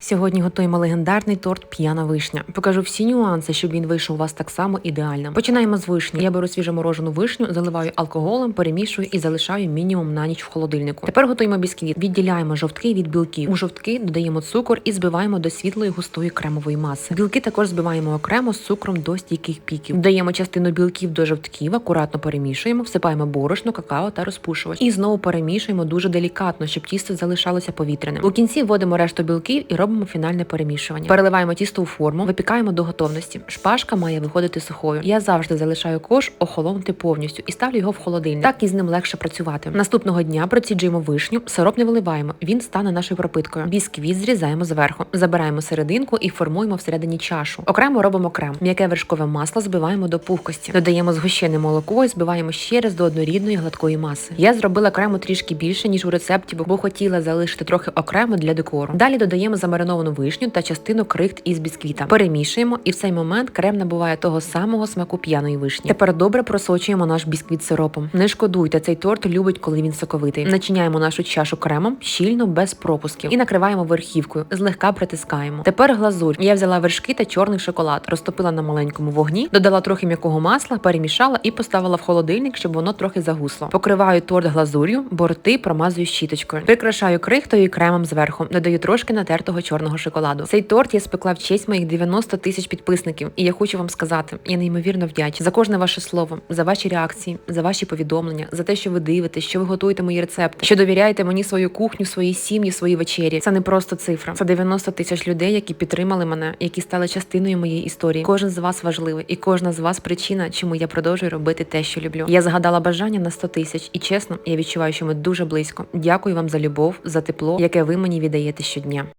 Сьогодні готуємо легендарний торт п'яна вишня. Покажу всі нюанси, щоб він вийшов у вас так само ідеальним. Починаємо з вишні. Я беру свіжоморожену вишню, заливаю алкоголем, перемішую і залишаю мінімум на ніч в холодильнику. Тепер готуємо бісквіт. Відділяємо жовтки від білків. У жовтки додаємо цукор і збиваємо до світлої густої кремової маси. Білки також збиваємо окремо з цукром до стійких піків. Додаємо частину білків до жовтків, акуратно перемішуємо, всипаємо борошно, какао та розпушувач. І знову перемішуємо дуже делікатно, щоб тісто залишалося повітряним. У кінці вводимо решту білків і робимо фінальне перемішування. Переливаємо тісто у форму, випікаємо до готовності. Шпажка має виходити сухою. Я завжди залишаю кош охолонути повністю і ставлю його в холодильник. Так із ним легше працювати. Наступного дня проціджуємо вишню, сироп не виливаємо. Він стане нашою пропиткою. Бісквіт зрізаємо зверху, забираємо серединку і формуємо всередині чашу. Окремо робимо крем. М'яке вершкове масло збиваємо до пухкості. Додаємо згущене молоко і збиваємо ще раз до однорідної гладкої маси. Я зробила крему трішки більше ніж у рецепті, бо хотіла залишити трохи окремо для декору. Далі додаємо замариновану вишню та частину крихт із бісквіта. Перемішуємо, і в цей момент крем набуває того самого смаку п'яної вишні. Тепер добре просочуємо наш бісквіт сиропом. Не шкодуйте, цей торт любить, коли він соковитий. Начиняємо нашу чашу кремом щільно без пропусків і накриваємо верхівкою, злегка притискаємо. Тепер глазурь. Я взяла вершки та чорний шоколад, розтопила на маленькому вогні, додала трохи м'якого масла, перемішала і поставила в холодильник, щоб воно трохи загусло. Покриваю торт глазур'ю, борти промазую щіточкою. Прикрашаю крихтою і кремом зверху. Додаю трошки натертого чорного шоколаду. Цей торт я спекла в честь моїх 90 тисяч підписників, і я хочу вам сказати, я неймовірно вдячна за кожне ваше слово, за ваші реакції, за ваші повідомлення, за те, що ви дивитесь, що ви готуєте мої рецепти, що довіряєте мені свою кухню, свої сім'ї, свої вечері. Це не просто цифра. Це 90 тисяч людей, які підтримали мене, які стали частиною моєї історії. Кожен з вас важливий, і кожна з вас причина, чому я продовжую робити те, що люблю. Я загадала бажання на 100 тисяч, і чесно, я відчуваю, що ми дуже близько. Дякую вам за любов, за тепло, яке ви мені віддаєте щодня.